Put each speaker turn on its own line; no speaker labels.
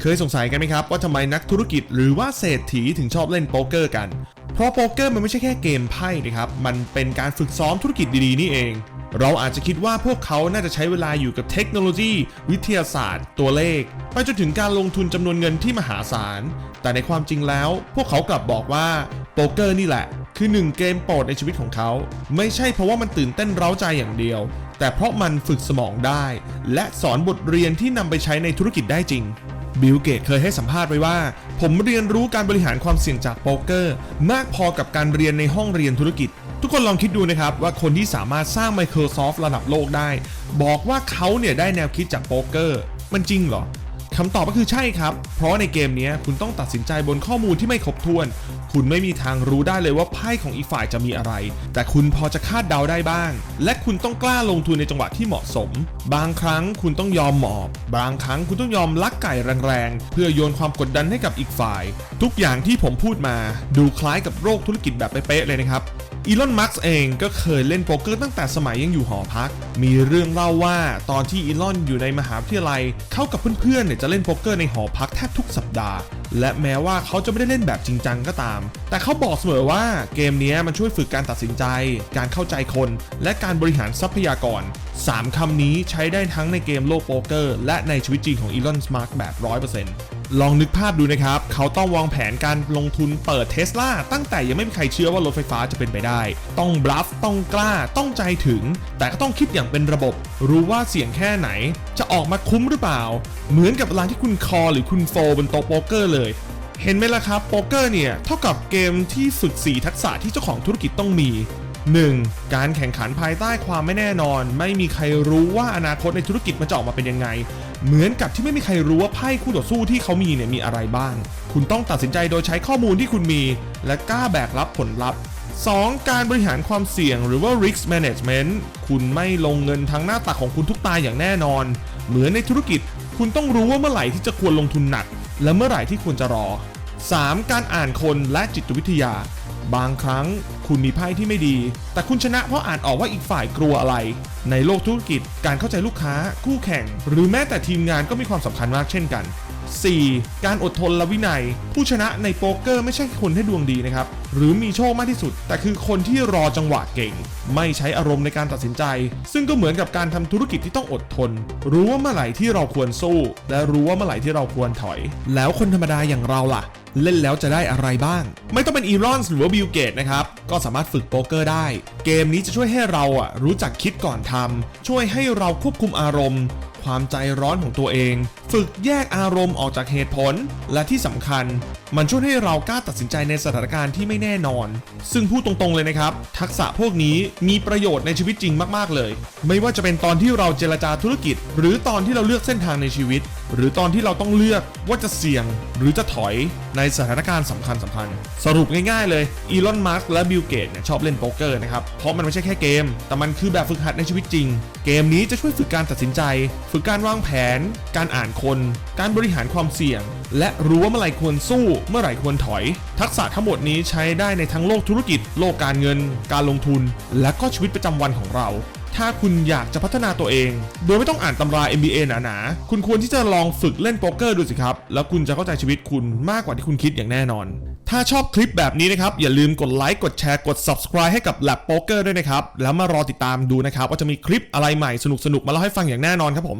เคยสงสัยกันไหมครับว่าทำไมนักธุรกิจหรือว่าเศรษฐีถึงชอบเล่นโป๊กเกอร์กัน เพราะโป๊กเกอร์มันไม่ใช่แค่เกมไพ่นะครับ มันเป็นการฝึกซ้อมธุรกิจดีๆนี่เอง เราอาจจะคิดว่าพวกเขาน่าจะใช้เวลาอยู่กับเทคโนโลยี วิทยาศาสตร์ ตัวเลข ไปจนถึงการลงทุนจำนวนเงินที่มหาศาล แต่ในความจริงแล้ว พวกเขากลับบอกว่าโป๊กเกอร์นี่แหละ คือหนึ่งเกมโปรดในชีวิตของเขา ไม่ใช่เพราะว่ามันตื่นเต้นเร้าใจอย่างเดียว แต่เพราะมันฝึกสมองได้ และสอนบทเรียนที่นำไปใช้ในธุรกิจได้จริง บิลเกตเคยให้สัมภาษณ์ไว้ว่า ผมเรียนรู้การบริหารความเสี่ยงจากโป๊กเกอร์ มากพอกับการเรียนในห้องเรียนธุรกิจ ทุกคนลองคิดดูนะครับ ว่าคนที่สามารถสร้าง Microsoft ระดับโลกได้ บอกว่าเขาเนี่ยได้แนวคิดจากโป๊กเกอร์ มันจริงเหรอ คำตอบก็คือใช่ครับ เพราะในเกมนี้คุณต้องตัดสินใจบนข้อมูลที่ไม่ครบถ้วน คุณไม่มีทางรู้ได้เลยว่าไพ่ของอีกฝ่ายจะมีอะไร แต่คุณพอจะคาดเดาได้บ้าง และคุณต้องกล้าลงทุนในจังหวะที่เหมาะสม บางครั้งคุณต้องยอมหมอบ บางครั้งคุณต้องยอมลักไก่แรงๆ เพื่อโยนความกดดันให้กับอีกฝ่าย ทุกอย่างที่ผมพูดมา ดูคล้ายกับโรคธุรกิจแบบเป๊ะๆเลยนะครับ อีลอน มัสก์เองก็เคยเล่นโป๊กเกอร์ตั้งแต่สมัยยังอยู่หอพัก มีเรื่องเล่าว่าตอนที่อีลอนอยู่ในมหาวิทยาลัย เขากับเพื่อนๆเนี่ยจะเล่นโป๊กเกอร์ในหอพักแทบทุกสัปดาห์และแม้ว่าเขาจะไม่ได้เล่นแบบจริงจังก็ตาม แต่เขาบอกเสมอว่าเกมนี้มันช่วยฝึกการตัดสินใจ การเข้าใจคน และการบริหารทรัพยากร 3 คำนี้ใช้ได้ทั้งในเกมโลกโป๊กเกอร์ และในชีวิตจริงของอีลอนมัสก์แบบ 100%ลองนึกภาพดูนะครับ เขาต้องวางแผนการลงทุนเปิดเทสลาตั้งแต่ยังไม่มีใครเชื่อว่ารถไฟฟ้าจะเป็นไปได้ ต้องบลัฟต้องกล้าต้องใจถึง แต่ก็ต้องคิดอย่างเป็นระบบ รู้ว่าเสี่ยงแค่ไหน จะออกมาคุ้มหรือเปล่า เหมือนกับเวลาที่คุณคอหรือคุณโฟบนโต๊ะโป๊กเกอร์เลยเห็นไหมล่ะครับโป๊กเกอร์เนี่ยเท่ากับเกมที่ฝึก4ทักษะที่เจ้าของธุรกิจต้องมี 1. การแข่งขันภายใต้ความไม่แน่นอน ไม่มีใครรู้ว่าอนาคตในธุรกิจมันจะออกมาเป็นยังไง เหมือนกับที่ไม่มีใครรู้ว่าไพ่คู่ต่อสู้ที่เขามีเนี่ยมีอะไรบ้าง คุณต้องตัดสินใจโดยใช้ข้อมูลที่คุณมี และกล้าแบกรับผลลัพธ์ 2. การบริหารความเสี่ยงหรือว่า risk management คุณไม่ลงเงินทั้งหน้าตักของคุณทุกตายอย่างแน่นอน เหมือนในธุรกิจ คุณต้องรู้ว่าเมื่อไหร่ที่จะควรลงทุนหนัก และเมื่อไหร่ที่ควรจะรอ 3. การอ่านคนและจิตวิทยา บางครั้งคุณมีไพ่ที่ไม่ดี แต่คุณชนะเพราะอ่านออกว่าอีกฝ่ายกลัวอะไร ในโลกธุรกิจการเข้าใจลูกค้า คู่แข่ง หรือแม้แต่ทีมงานก็มีความสำคัญมากเช่นกัน 4. การอดทนและวินัย ผู้ชนะในโป๊กเกอร์ไม่ใช่คนที่ดวงดีนะครับ หรือมีโชคมากที่สุด แต่คือคนที่รอจังหวะเก่ง ไม่ใช้อารมณ์ในการตัดสินใจ ซึ่งก็เหมือนกับการทำธุรกิจที่ต้องอดทน รู้ว่าเมื่อไหร่ที่เราควรสู้ และรู้ว่าเมื่อไหร่ที่เราควรถอย แล้วคนธรรมดาอย่างเราล่ะเล่นแล้วจะได้อะไรบ้าง ไม่ต้องเป็นอีรอนหรือว่าบิลเกตนะครับ ก็สามารถฝึกโป๊กเกอร์ได้ เกมนี้จะช่วยให้เราอะรู้จักคิดก่อนทำช่วยให้เราควบคุมอารมณ์ ความใจร้อนของตัวเองฝึกแยกอารมณ์ออกจากเหตุผล และที่สำคัญ มันช่วยให้เรากล้าตัดสินใจในสถานการณ์ที่ไม่แน่นอน ซึ่งพูดตรงๆเลยนะครับ ทักษะพวกนี้มีประโยชน์ในชีวิตจริงมากๆเลย ไม่ว่าจะเป็นตอนที่เราเจรจาธุรกิจ หรือตอนที่เราเลือกเส้นทางในชีวิต หรือตอนที่เราต้องเลือกว่าจะเสี่ยง หรือจะถอยในสถานการณ์สำคัญสำคัญๆสรุปง่ายๆเลยอีลอนมัสก์และบิลเกตเนี่ยชอบเล่นโป๊กเกอร์นะครับเพราะมันไม่ใช่แค่เกม แต่มันคือแบบฝึกหัดในชีวิตจริง เกมนี้จะช่วยฝึกการตัดสินใจ ฝึกการวางแผน การอ่านคนการบริหารความเสี่ยง และรู้ว่าเมื่อไหร่ควรสู้ เมื่อไหร่ควรถอย ทักษะทั้งหมดนี้ใช้ได้ในทั้งโลกธุรกิจ โลกการเงิน การลงทุน และก็ชีวิตประจำวันของเราถ้าคุณอยากจะพัฒนาตัวเอง โดยไม่ต้องอ่านตำรา MBA หนาๆ คุณควรที่จะลองฝึกเล่นโป๊กเกอร์ดูสิครับ แล้วคุณจะเข้าใจชีวิตคุณมากกว่าที่คุณคิดอย่างแน่นอน ถ้าชอบคลิปแบบนี้นะครับ อย่าลืมกดไลค์ กดแชร์ กด subscribe ให้กับ Lab Poker ด้วยนะครับ แล้วมารอติดตามดูนะครับ ว่าจะมีคลิปอะไรใหม่สนุกๆ มาเล่าให้ฟังอย่างแน่นอนครับผม